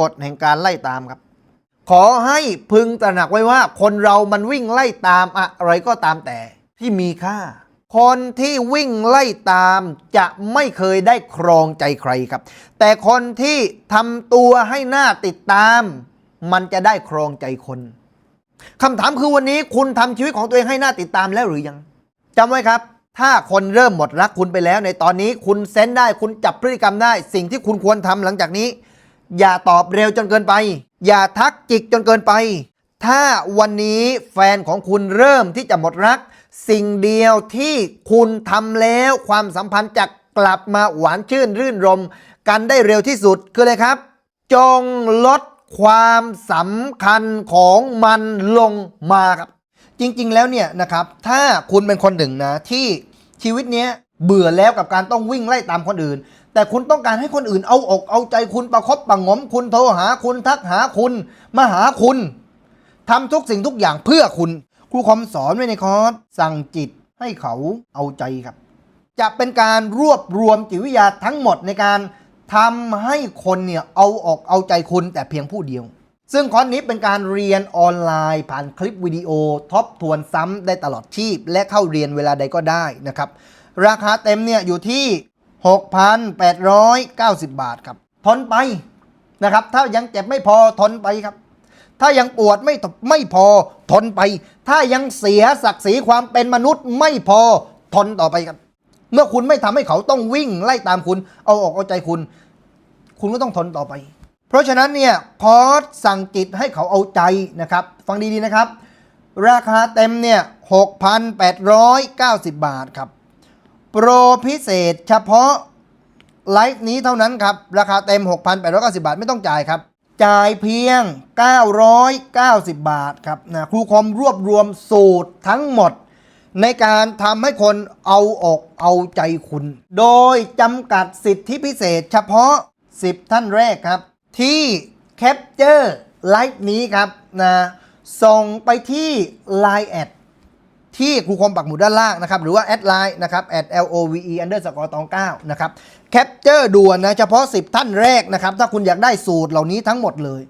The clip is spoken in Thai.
กฎแห่งการไล่ตามครับ ขอให้พึงตระหนักไว้ว่า คนเรามันวิ่งไล่ตามอะไรก็ตามแต่ที่มีค่า คนที่วิ่งไล่ตามจะไม่เคยได้ครองใจใครครับ แต่คนที่ทำตัวให้หน้าติดตาม มันจะได้ครองใจคนคำถามคือวันนี้คุณทำชีวิตของตัวเองให้หน้าติดตามแล้วหรือยังจำไว้ครับถ้าคนเริ่มหมดรักคุณไปแล้วในตอนนี้คุณเซนได้คุณจับพฤติกรรมได้ สิ่งที่คุณควรทำหลังจากนี้ อย่าตอบเร็วจนเกินไป อย่าทักจิกจนเกินไป ถ้าวันนี้แฟนของคุณเริ่มที่จะหมดรัก สิ่งเดียวที่คุณทำแล้วความสัมพันธ์จะกลับมาหวานชื่นรื่นรม กันได้เร็วที่สุดคืออะไรครับ จงลดความสำคัญของมันลงมาครับ จริง ๆ แล้วเนี่ยนะครับ ถ้าคุณเป็นคนหนึ่งนะที่ชีวิตเนี้ยเบื่อแล้วกับการต้องวิ่งไล่ตามคนอื่น แต่คุณต้องการให้คนอื่นเอาอกเอาใจคุณประคบประงมคุณโทรหาคุณทักหาคุณมาหาคุณทำทุกสิ่งทุกอย่างเพื่อคุณ ครูคอมสอนไว้ในคอร์สสั่งจิตให้เขาเอาใจครับ จะเป็นการรวบรวมจิตวิทยาทั้งหมดในการทำให้คนเนี่ยเอาอกเอาใจคุณแต่เพียงผู้เดียว ซึ่งคอร์สนี้เป็นการเรียนออนไลน์ ผ่านคลิปวิดีโอทบทวนซ้ำได้ตลอดชีพ และเข้าเรียนเวลาใดก็ได้นะครับ ราคาเต็มเนี่ยอยู่ที่ 6,890 บาทครับทนไปนะครับ ถ้ายังเจ็บไม่พอทนไปครับ ถ้ายังปวดไม่ไม่พอทนไป ถ้ายังเสียศักดิ์ศรีความเป็นมนุษย์ไม่พอทนต่อไปครับ เมื่อคุณไม่ทำให้เขาต้องวิ่งไล่ตามคุณ เอาออกเอาใจคุณ คุณก็ต้องทนต่อไป เพราะฉะนั้นเนี่ยคอร์สสั่งจิตให้เขาเอาใจนะครับ ฟังดีๆนะครับ ราคาเต็มเนี่ย6,890 บาทครับ ปรพิเศษเฉพาะไลฟ์นี้เท่านั้นครับ ราคาเต็ม 6,890 บาทไม่ต้องจ่ายครับ จ่ายเพียง 990 บาทครับนะครูคอมรวบรวมสูตรทั้งหมด ในการทำให้คนเอาอกเอาใจคุณ โดยจำกัดสิทธิพิเศษเฉพาะ 10 ท่านแรกครับ ที่แคปเจอร์ไลฟ์นี้ครับนะส่งไปที่ Line แอด ที่ครูคมปักหมุดด้านล่างนะครับ หรือว่าแอดไลน์นะครับ at love underscore ตอง9นะครับ แคปเจอร์ด่วนนะ เฉพาะ 10 ท่านแรกนะครับ ถ้าคุณอยากได้สูตรเหล่านี้ทั้งหมดเลย